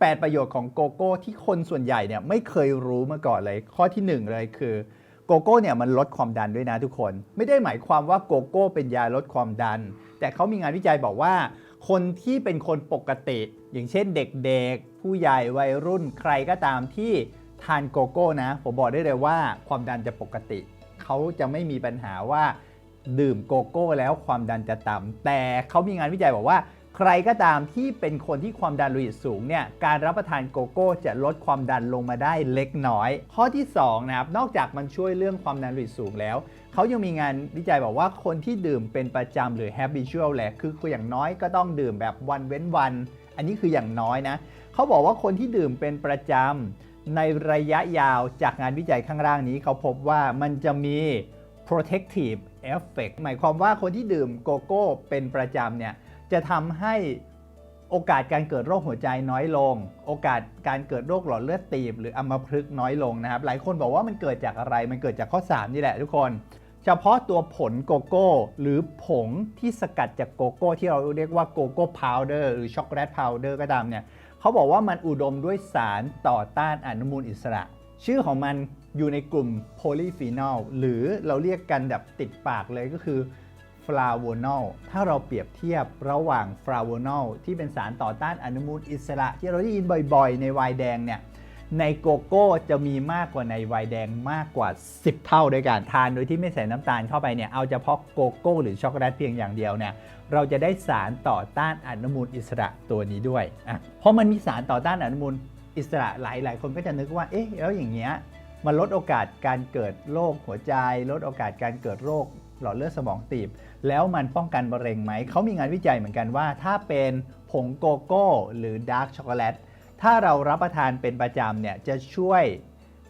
8 ประโยชน์ของโกโก้ที่คนส่วนใหญ่เนี่ยไม่เคยรู้มาก่อนเลย ข้อที่ 1 เลยคือโกโก้เนี่ยมันลดความดันด้วยนะทุกคน ไม่ได้หมายความว่าโกโก้เป็นยาลดความดัน แต่เขามีงานวิจัยบอกว่า คนที่เป็นคนปกติ อย่างเช่นเด็กๆ ผู้ใหญ่วัยรุ่นใครก็ตามที่ทานโกโก้นะ ผมบอกได้เลยว่าความดันจะปกติ เขาจะไม่มีปัญหาว่าดื่มโกโก้แล้วความดันจะต่ำแต่เขามีงานวิจัยบอกว่า ใครก็ตามที่เป็นคนที่ความดันโลหิตสูงเนี่ยการรับประทานโกโก้จะลดความดันลงมาได้เล็กน้อย ข้อที่2นะครับนอกจากมันช่วยเรื่องความดันโลหิตสูงแล้ว เขายังมีงานวิจัยบอกว่าคนที่ดื่มเป็นประจำหรือ habitual แหละคือคืออย่างน้อยก็ต้องดื่มแบบวันเว้นวัน อันนี้คืออย่างน้อยนะเขาบอกว่าคนที่ดื่มเป็นประจำในระยะยาวจากงานวิจัยข้างล่างนี้ เขาพบว่ามันจะมี protective effect หมายความว่าคนที่ดื่มโกโก้เป็นประจำเนี่ย จะทำให้โอกาสการเกิดโรคหัวใจน้อยลง โอกาสการเกิดโรคหลอดเลือดตีบ หรืออัมพฤกษ์น้อยลงนะครับ หลายคนบอกว่ามันเกิดจากอะไร มันเกิดจากข้อ 3 นี่แหละทุกคน เฉพาะตัวผลโกโก้ หรือผงที่สกัดจากโกโก้ ที่เราเรียกว่าโกโก้พาวเดอร์หรือช็อกโกแลตพาวเดอร์ก็ตามเนี่ยเขาบอกว่ามันอุดมด้วยสารต่อต้านอนุมูลอิสระ ชื่อของมันอยู่ในกลุ่มโพลีฟีนอลหรือเราเรียกกันแบบติดปากเลยก็คือ ฟลาโวนอลถ้าเราเปรียบเทียบระหว่างฟลาโวนอลที่เป็นสารต่อต้านอนุมูลอิสระ ที่เราได้ยินบ่อยๆ ในวน์แดงเนี่ยในโกโก้จะมีมากกว่าในวน์แดงมากกว่า 10 เท่าด้วยกันทานโดยที่ไม่ใส่น้ำตาลเข้าไปเนี่ยเอาเฉพาะโกโก้ หรือช็อกโกแลตเพียงอย่างเดียวเนี่ยเราจะได้สารต่อต้านอนุมูลอิสระตัวนี้ด้วยอะเพราะมันมีสารต่อต้านอนุมูลอิสระหลายหลายคนก็จะนึกว่าเอ๊ะแล้วอย่างเงี้ยมันลดโอกาสการเกิดโรคหัวใจ ลดโอกาสการเกิดโรค หลอดเลือดสมองตีบ แล้วมันป้องกันมะเร็งไหม เขามีงานวิจัยเหมือนกันว่า ถ้าเป็นผงโกโก้ หรือดาร์กช็อกโกแลต ถ้าเรารับประทานเป็นประจำเนี่ยจะช่วย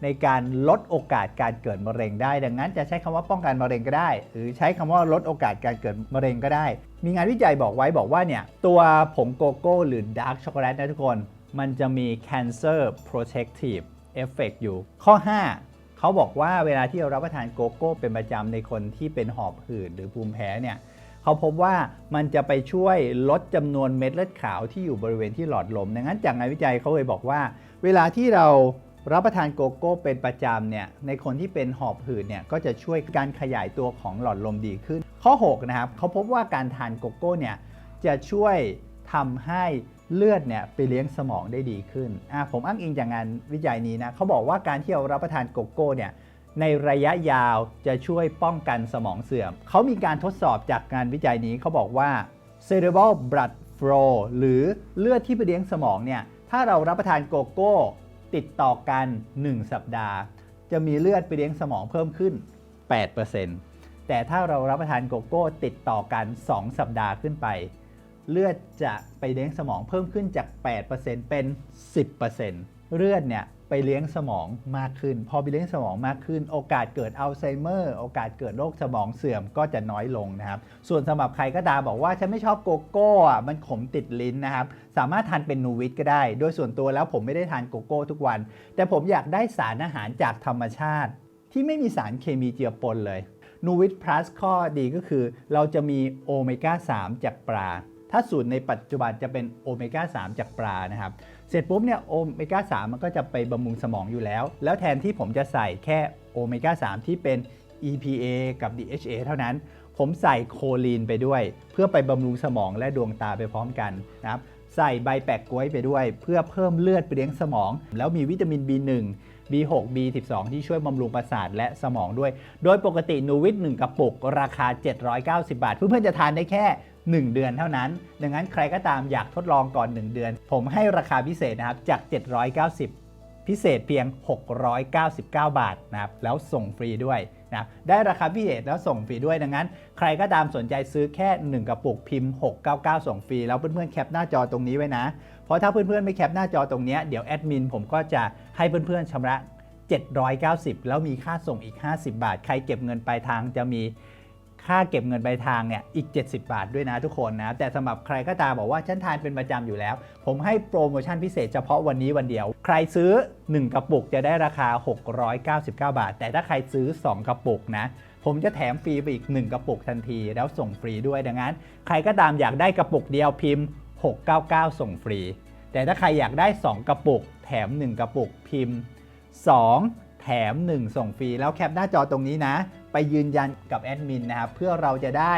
ในการลดโอกาสการเกิดมะเร็งได้ ดังนั้นจะใช้คำว่าป้องกันมะเร็งก็ได้ หรือใช้คำว่าลดโอกาสการเกิดมะเร็งก็ได้ มีงานวิจัยบอกไว้บอกว่าเนี่ยตัวผงโกโก้ หรือดาร์กช็อกโกแลตนะทุกคน มันจะมี cancer protective effect อยู่ ข้อ 5 เขาบอกว่าเวลาที่เรารับประทานโกโก้เป็นประจำในคนที่เป็นหอบหืดหรือภูมิแพ้เนี่ยเขาพบว่ามันจะไปช่วยลดจำนวนเม็ดเลือดขาวที่อยู่บริเวณที่หลอดลมดังนั้นจากงานวิจัยเขาเลยบอกว่า เวลาที่เรารับประทานโกโก้เป็นประจำเนี่ยในคนที่เป็นหอบหืดเนี่ยก็จะช่วยการขยายตัวของหลอดลมดีขึ้น ข้อ 6 นะครับเขาพบว่าการทานโกโก้เนี่ยจะช่วยทำให้ เลือดเนี่ยไปเลี้ยงสมองได้ดีขึ้นอะผมอ้างอิงจากงานวิจัยนี้นะเขาบอกว่าการที่เรารับประทานโกโก้เนี่ยในระยะยาวจะช่วยป้องกันสมองเสื่อม เขามีการทดสอบจากงานวิจัยนี้เขาบอกว่า cerebral blood flow หรือเลือดที่ไปเลี้ยงสมองเนี่ยถ้าเรารับประทานโกโก้ ติดต่อกัน 1 สัปดาห์ จะมีเลือดไปเลี้ยงสมองเพิ่มขึ้น 8%แต่ถ้าเรารับประทานโกโก้ ติดต่อกัน 2 สัปดาห์ขึ้นไป เลือดจะไปเลี้ยงสมองเพิ่มขึ้นจาก 8%เป็น 10%เลือดเนี่ยไปเลี้ยงสมองมากขึ้น พอไปเลี้ยงสมองมากขึ้น โอกาสเกิดอัลไซเมอร์ โอกาสเกิดโรคสมองเสื่อมก็จะน้อยลงนะครับ ส่วนสำหรับใครก็ตามบอกว่า ฉันไม่ชอบโกโก้อะมันขมติดลิ้นนะครับ สามารถทานเป็นนูวิตก็ได้ โดยส่วนตัวแล้วผมไม่ได้ทานโกโก้ทุกวัน แต่ผมอยากได้สารอาหารจากธรรมชาติ ที่ไม่มีสารเคมีเจือปนเลยนูวิตพลัสข้อดีก็คือ เราจะมีโอเมก้า3จากปลา ถ้าสูตรในปัจจุบันจะเป็นโอเมก้า3จากปลานะครับ เสร็จปุ๊บเนี่ยโอเมก้า3มันก็จะไปบำรุงสมองอยู่แล้ว แล้วแทนที่ผมจะใส่แค่โอเมก้า3ที่เป็น EPA กับ DHA เท่านั้น ผมใส่โคลีนไปด้วย เพื่อไปบำรุงสมองและดวงตาไปพร้อมกันนะครับใส่ใบแปะกล้วยไปด้วย เพื่อเพิ่มเลือดไปเลี้ยงสมอง แล้วมีวิตามิน B1 B6 B12 ที่ช่วยบำรุงประสาทและสมองด้วย โดยปกตินูวิท1กระปุก ราคา 790 บาท เพื่อนๆจะทานได้แค่ 1 เดือนเท่านั้น ดังนั้นใครก็ตามอยากทดลองก่อน 1 เดือน ผมให้ราคาพิเศษนะครับจาก 790 พิเศษเพียง 699 บาทนะครับแล้วส่งฟรีด้วยนะครับได้ราคาพิเศษแล้วส่งฟรีด้วยดังนั้น ใครก็ตามสนใจซื้อแค่ 1 กระปุกพิมพ์ 699 ส่งฟรี แล้วเพื่อนๆแคปหน้าจอตรงนี้ไว้นะ เพราะถ้าเพื่อนๆไม่แคปหน้าจอตรงนี้เดี๋ยวแอดมินผมก็จะให้เพื่อนๆชำระ790 แล้วมีค่าส่งอีก 50 บาท ใครเก็บเงินปลายทางจะมี ค่าเก็บเงินปลายทางเนี่ยอีก 70 บาทด้วยนะทุกคนนะแต่สำหรับใครก็ตามบอกว่าฉันทานเป็นประจำอยู่แล้ว ผมให้โปรโมชั่นพิเศษเฉพาะวันนี้วันเดียว ใครซื้อ 1 กระปุกจะได้ราคา 699 บาท แต่ถ้าใครซื้อ 2 กระปุกนะผมจะแถมฟรีไปอีก 1 กระปุกทันที แล้วส่งฟรีด้วยดังนั้น ใครก็ตามอยากได้กระปุกเดียวพิมพ์ 699 ส่งฟรี แต่ถ้าใครอยากได้ 2 กระปุก แถม 1 กระปุกพิมพ์ 2 แถม 1 ส่งฟรี แล้วแคปหน้าจอตรงนี้นะ ไปยืนยันกับแอดมินนะครับ เพื่อเราจะได้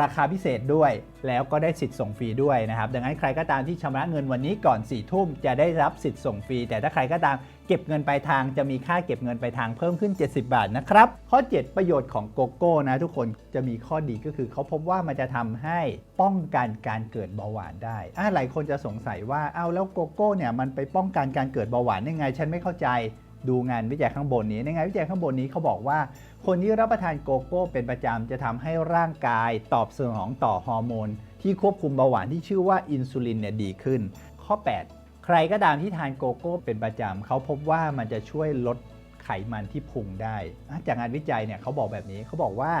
ราคาพิเศษด้วย แล้วก็ได้สิทธิ์ส่งฟรีด้วยนะครับ ดังนั้นใครก็ตามที่ชำระเงินวันนี้ก่อน4ี่ทุ่มจะได้รับสิทธิ์ส่งฟรี แต่ถ้าใครก็ตามเก็บเงินปลายทางจะมีค่าเก็บเงินปลายทางเพิ่มขึ้น 70 บาทนะครับ ข้อ 7 ประโยชน์ของโกโก้นะทุกคนจะมีข้อดีก็คือเขาพบว่ามันจะทำให้ป้องกันการเกิดเบาหวานได้อะหลายคนจะสงสัยว่าเอาแล้วโกโก้เนี่ยมันไปป้องกันการเกิดเบาหวานได้ไง ฉันไม่เข้าใจ ดูงานวิจัยข้างบนนี้ในงานวิจัยข้างบนนี้เขาบอกว่า คนที่รับประทานโกโก้เป็นประจำจะทำให้ร่างกายตอบสนองต่อฮอร์โมน ที่ควบคุมเบาหวานที่ชื่อว่าอินซูลินเนี่ยดีขึ้น ข้อ 8 ใครก็ตามที่ทานโกโก้เป็นประจำเขาพบว่ามันจะช่วยลดไขมันที่พุงได้ จากงานวิจัยเนี่ยเขาบอกแบบนี้เขาบอกว่า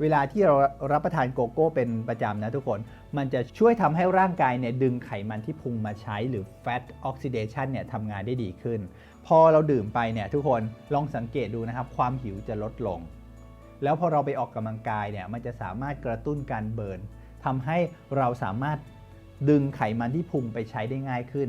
เวลาที่เรารับประทานโกโก้เป็นประจำนะทุกคน มันจะช่วยทำให้ร่างกายเนี่ยดึงไขมันที่พุงมาใช้หรือ fat oxidation เนี่ยทำงานได้ดีขึ้น พอเราดื่มไปเนี่ยทุกคนลองสังเกตดูนะครับ ความหิวจะลดลง แล้วพอเราไปออกกำลังกายเนี่ยมันจะสามารถกระตุ้นการเบิร์นทำให้เราสามารถดึงไขมันที่พุงไปใช้ได้ง่ายขึ้น